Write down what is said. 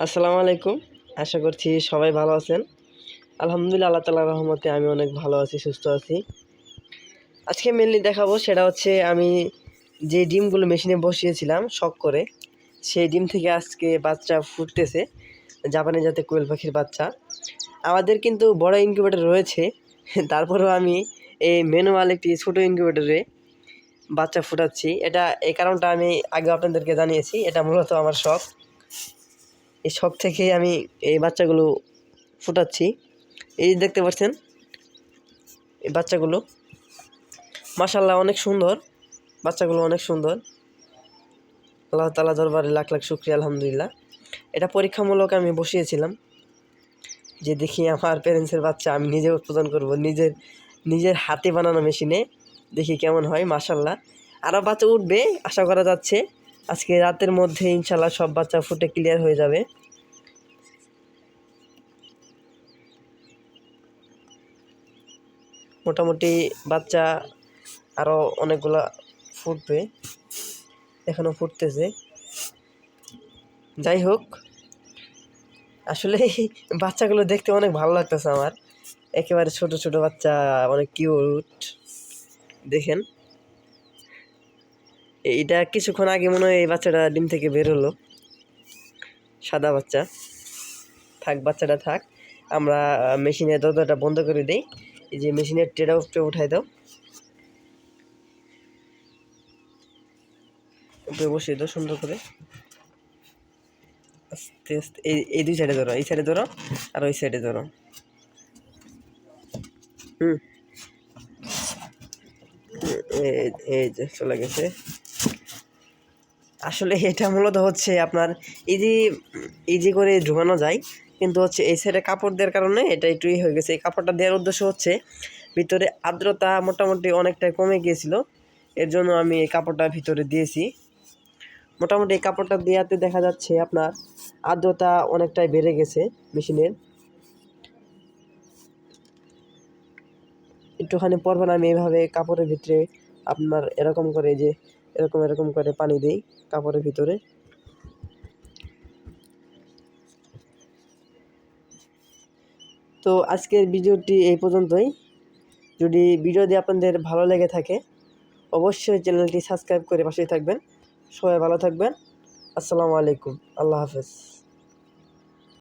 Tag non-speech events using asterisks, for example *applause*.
আসসালামু আলাইকুম। আশা করছি সবাই ভালো আছেন। আলহামদুলিল্লাহ আল্লাহ তালার রহমতে আমি অনেক ভালো আছি, সুস্থ আছি। আজকে মেনলি দেখাবো সেটা হচ্ছে আমি যে ডিমগুলো মেশিনে বসিয়েছিলাম শখ করে, সেই ডিম থেকে আজকে বাচ্চা ফুটতেছে, জাপানি যাতে কোয়েল পাখির বাচ্চা। আমাদের কিন্তু বড় ইনকিউবেটর রয়েছে, তারপরেও আমি এই ম্যানুয়াল একটি ছোটো ইনকিউবেটরে বাচ্চা ফুটাচ্ছি। এটা এই কারণটা আমি আগে আপনাদেরকে জানিয়েছি, এটা মূলত আমার শখ। এই শখ থেকেই আমি এই বাচ্চাগুলো ফুটাচ্ছি। এই দেখতে পাচ্ছেন, এই বাচ্চাগুলো। মাসাল্লাহ অনেক সুন্দর, বাচ্চাগুলো অনেক সুন্দর। আল্লাহ তালা দরবারে লাখ লাখ শুক্রিয়া, আলহামদুলিল্লাহ। এটা পরীক্ষামূলক আমি বসিয়েছিলাম যে দেখি আমার প্যারেন্টসের বাচ্চা আমি নিজে উৎপাদন করব, নিজের নিজের হাতে বানানো মেশিনে দেখি কেমন হয় মাসাল্লাহ আরও বাচ্চা উঠবে, আশা করা যাচ্ছে। আজকে রাতের মধ্যে ইনশাল্লাহ সব বাচ্চা ফুটে ক্লিয়ার হয়ে যাবে। মোটামুটি বাচ্চা আরও অনেকগুলা ফুটবে এখনও ফুটতেছে। যাই হোক, আসলে *laughs* বাচ্চাগুলো দেখতে অনেক ভালো লাগতেছে আমার। একেবারে ছোট ছোট বাচ্চা, অনেক কিউট দেখেন। এইটা কিছুক্ষণ আগে মনে হয় এই বাচ্চাটা ডিম থেকে বের হলো। সাদা বাচ্চা। থাক, বাচ্চাটা থাক। আমরা মেশিনের দরজাটা বন্ধ করে দিই। এই যে মেশিনের ট্রেটা উপরে উঠাই দাও। উপরে বসিয়ে দাও সুন্দর করে। আস্তে আস্তে, এই এই দুই সাইডে ধরো, এই সাইডে ধরো, আর ওই সাইডে ধরো। হুম। এই- যে চলে গেছে। আসলে এটা মূলত হচ্ছে আপনার ইজি ইজি করে ঢুকানো যায়, কিন্তু হচ্ছে এই সাইডে কাপড় দেওয়ার কারণে এটা একটু হয়ে গেছে। এই কাপড়টা দেওয়ার উদ্দেশ্য হচ্ছে ভিতরে আর্দ্রতা মোটামুটি অনেকটাই কমে গিয়েছিল, এর জন্য আমি এই কাপড়টা ভিতরে দিয়েছি। মোটামুটি এই কাপড়টা দেওয়াতে দেখা যাচ্ছে আপনার আর্দ্রতা অনেকটাই বেড়ে গেছে মেশিনের। একটুখানি পরপর আমি এইভাবে কাপড়ের ভিতরে আপনার এরকম করে যে, এরকম এরকম করে পানি দিই কাপড়ের ভিতরে। তো আজকের ভিডিওটি এই পর্যন্তই। যদি ভিডিওটি আপনাদের ভালো লেগে থাকে, অবশ্যই চ্যানেলটি সাবস্ক্রাইব করে পাশেই থাকবেন। সবাই ভালো থাকবেন। আসসালামু আলাইকুম। আল্লাহ হাফেজ।